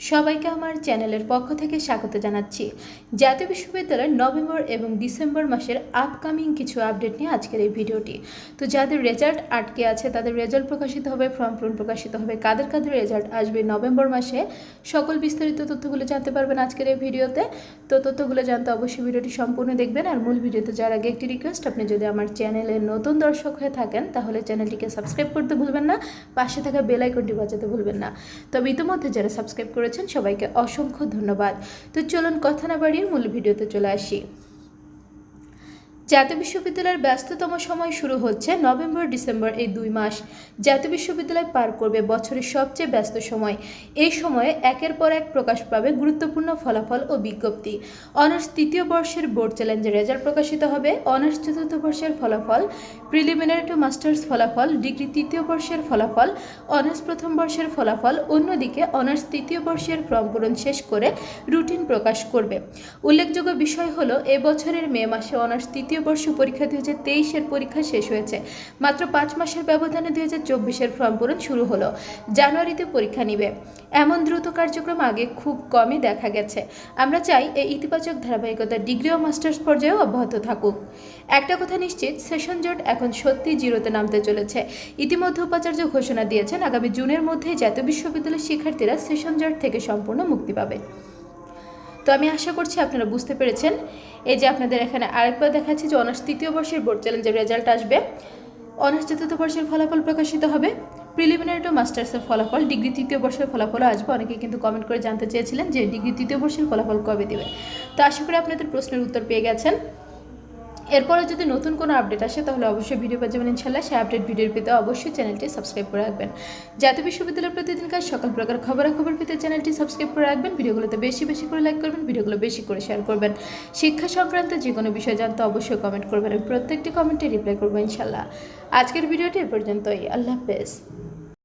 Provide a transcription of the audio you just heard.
সবাইকে আমার চ্যানেলের পক্ষ থেকে স্বাগত জানাচ্ছি। জাতীয় বিশ্ববিদ্যালয়ের নভেম্বর এবং ডিসেম্বর মাসের আপকামিং কিছু আপডেট নিয়ে আজকের এই ভিডিওটি। তো যাদের রেজাল্ট আটকে আছে, তাদের রেজাল্ট প্রকাশিত হবে ফর্ম পূরণ প্রকাশিত হবে, কাদের কাদের রেজাল্ট আসবে নভেম্বর মাসে, সকল বিস্তারিত তথ্যগুলো জানতে পারবেন আজকের এই ভিডিওতে। তো তথ্যগুলো জানতে অবশ্যই ভিডিওটি সম্পূর্ণ দেখবেন। আর মূল ভিডিওতে যার আগে একটি রিকোয়েস্ট আপনি যদি আমার চ্যানেলের নতুন দর্শক হয়ে থাকেন, তাহলে চ্যানেলটিকে সাবস্ক্রাইব করতে ভুলবেন না, পাশে থাকা বেল আইকনটি বাজাতে ভুলবেন না। তবে ইতিমধ্যে যারা সাবস্ক্রাইব করেছেন সবাইকে অসংখ্য ধন্যবাদ। তো চলুন কথা না বাড়িয়ে মূল ভিডিওতে চলে আসি। জাতীয় বিশ্ববিদ্যালয়ের ব্যস্ততম সময় শুরু হচ্ছে নভেম্বর, ডিসেম্বর এই দুই মাস। জাতীয় বিশ্ববিদ্যালয় পার করবে বছরের সবচেয়ে ব্যস্ত সময়। এই সময়ে একের পর এক প্রকাশ পাবে গুরুত্বপূর্ণ ফলাফল ও বিজ্ঞপ্তি। অনার্স তৃতীয় বর্ষের বোর্ড চ্যালেঞ্জের রেজাল্ট প্রকাশিত হবে। অনার্স চতুর্থ বর্ষের ফলাফল, প্রিলিমিনারি টু মাস্টার্স ফলাফল, ডিগ্রি তৃতীয় বর্ষের ফলাফল, অনার্স প্রথম বর্ষের ফলাফল, অন্যদিকে অনার্স তৃতীয় বর্ষের ফর্ম পূরণ শেষ করে রুটিন প্রকাশ করবে। উল্লেখযোগ্য বিষয় হলো এবছরের মে মাসে অনার্স তৃতীয় বর্ষ পরীক্ষা দুই হাজার পরীক্ষা শেষ হয়েছে। মাত্র পাঁচ মাসের ব্যবধানে দুই হাজার চব্বিশের ফর্ম পূরণ শুরু হলো। জানুয়ারিতে পরীক্ষা নিবে। এমন দ্রুত কার্যক্রম আগে খুব কমই দেখা গেছে। আমরা চাই এই ইতিবাচক ধারাবাহিকতা ডিগ্রি ও মাস্টার্স পর্যায়েও অব্যাহত থাকুক। একটা কথা নিশ্চিত, সেশন জট এখন সত্যি জিরোতে নামতে চলেছে। ইতিমধ্যে উপাচার্য ঘোষণা দিয়েছেন, আগামী জুনের মধ্যেই জাতীয় বিশ্ববিদ্যালয়ের শিক্ষার্থীরা সেশন জট থেকে সম্পূর্ণ মুক্তি পাবে। তো আমি আশা করছি আপনারা বুঝতে পেরেছেন। এই যে আপনাদের এখানে আরেকবার দেখাচ্ছি যে অনার্স তৃতীয় বর্ষের বোর্ড চ্যালেঞ্জের রেজাল্ট আসবে। অনার্স চতুর্থ বর্ষের ফলাফল প্রকাশিত হবে। প্রিলিমিনারি টু মাস্টার্সের ফলাফল ডিগ্রি তৃতীয় বর্ষের ফলাফলও আসবে। অনেকে কিন্তু কমেন্ট করে জানতে চেয়েছিলেন যে ডিগ্রি তৃতীয় বর্ষের ফলাফল কবে দেবে। তো আশা করি আপনাদের প্রশ্নের উত্তর পেয়ে গেছেন। এরপরে যদি নতুন কোনো আপডেট আসে, তাহলে অবশ্যই ভিডিও পেয়ে যাবেন ইনশাল্লাহ সেই আপডেট ভিডিওর পেতে অবশ্যই চ্যানেলটি সাবস্ক্রাইব করে রাখবেন। জাতীয় বিশ্ববিদ্যালয়ের প্রতিদিনকার সকল প্রকার খবরাখবর পেতে চ্যানেলটি সাবস্ক্রাইব করে রাখবেন। ভিডিওগুলোতে বেশি বেশি করে লাইক করবেন, ভিডিওগুলো বেশি করে শেয়ার করবেন। শিক্ষা সংক্রান্ত যে কোনো বিষয় জানতে অবশ্যই কমেন্ট করবেন। প্রত্যেকটি কমেন্টে রিপ্লাই করব ইনশাল্লাহ আজকের ভিডিওটি এ পর্যন্তই। আল্লাহ হাফেজ।